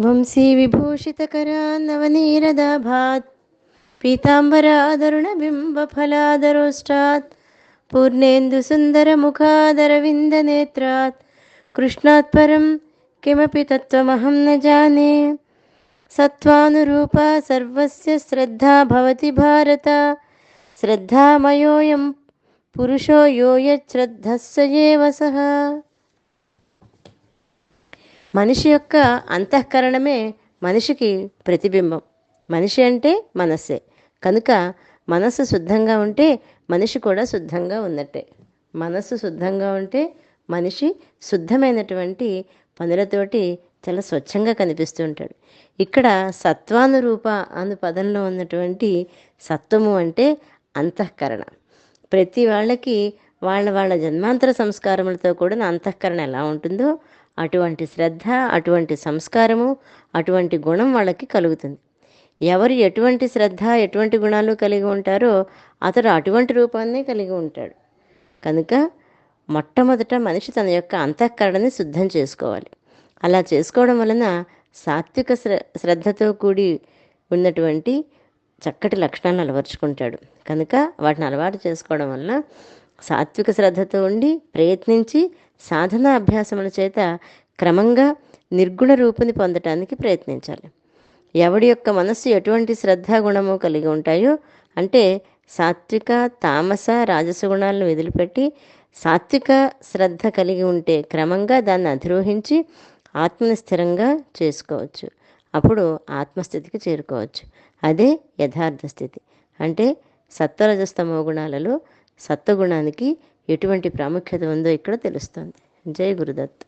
वंशीविभूषितकरा नवनीरदाभात् पीताम्बरादरुणबिम्बफलादरोष्टात् पूर्णेन्दुसुन्दरमुखादरविन्दनेत्रात् कृष्णात् परं किमपि तत्त्वमहं न जाने। सत्त्वानुरूपा सर्वस्य श्रद्धा भवति भारत। श्रद्धामयोऽयं पुरुषो यो यश्रद्धस्य एव सः। మనిషి యొక్క అంతఃకరణమే మనిషికి ప్రతిబింబం. మనిషి అంటే మనస్సే. కనుక మనస్సు శుద్ధంగా ఉంటే మనిషి కూడా శుద్ధంగా ఉన్నట్టే. మనస్సు శుద్ధంగా ఉంటే మనిషి శుద్ధమైనటువంటి పనులతోటి చాలా స్వచ్ఛంగా కనిపిస్తూ ఉంటాడు ఇక్కడ సత్వానురూప అను పదంలో ఉన్నటువంటి సత్వము అంటే అంతఃకరణ. ప్రతి వాళ్ళకి వాళ్ళ వాళ్ళ జన్మాంతర సంస్కారములతో కూడిన అంతఃకరణ ఎలా ఉంటుందో అటువంటి శ్రద్ధ అటువంటి సంస్కారము అటువంటి గుణం వాళ్ళకి కలుగుతుంది. ఎవరు ఎటువంటి శ్రద్ధ ఎటువంటి గుణాలు కలిగి ఉంటారో అతడు అటువంటి రూపాన్నే కలిగి ఉంటాడు. కనుక మొట్టమొదట మనిషి తన యొక్క అంతఃకరణని శుద్ధం చేసుకోవాలి. అలా చేసుకోవడం వలన సాత్విక శ్ర శ్రద్ధతో కూడి ఉన్నటువంటి చక్కటి లక్షణాలను అలవరుచుకుంటాడు. కనుక వాటిని అలవాటు చేసుకోవడం వలన సాత్విక శ్రద్ధతో ఉండి ప్రయత్నించి సాధనా అభ్యాసముల చేత క్రమంగా నిర్గుణ రూపుని పొందటానికి ప్రయత్నించాలి. ఎవడి యొక్క మనస్సు ఎటువంటి శ్రద్ధా గుణము కలిగి ఉంటాయో అంటే సాత్విక తామస రాజస గుణాలను వదిలిపెట్టి సాత్విక శ్రద్ధ కలిగి ఉంటే క్రమంగా దాన్ని అధిరోహించి ఆత్మని స్థిరంగా చేసుకోవచ్చు. అప్పుడు ఆత్మస్థితికి చేరుకోవచ్చు. అదే యథార్థ స్థితి. అంటే సత్వరజస్తమో గుణాలలో సత్వగుణానికి ఎటువంటి ప్రాముఖ్యత ఉందో ఇక్కడ తెలుస్తుంది జై గురుదత్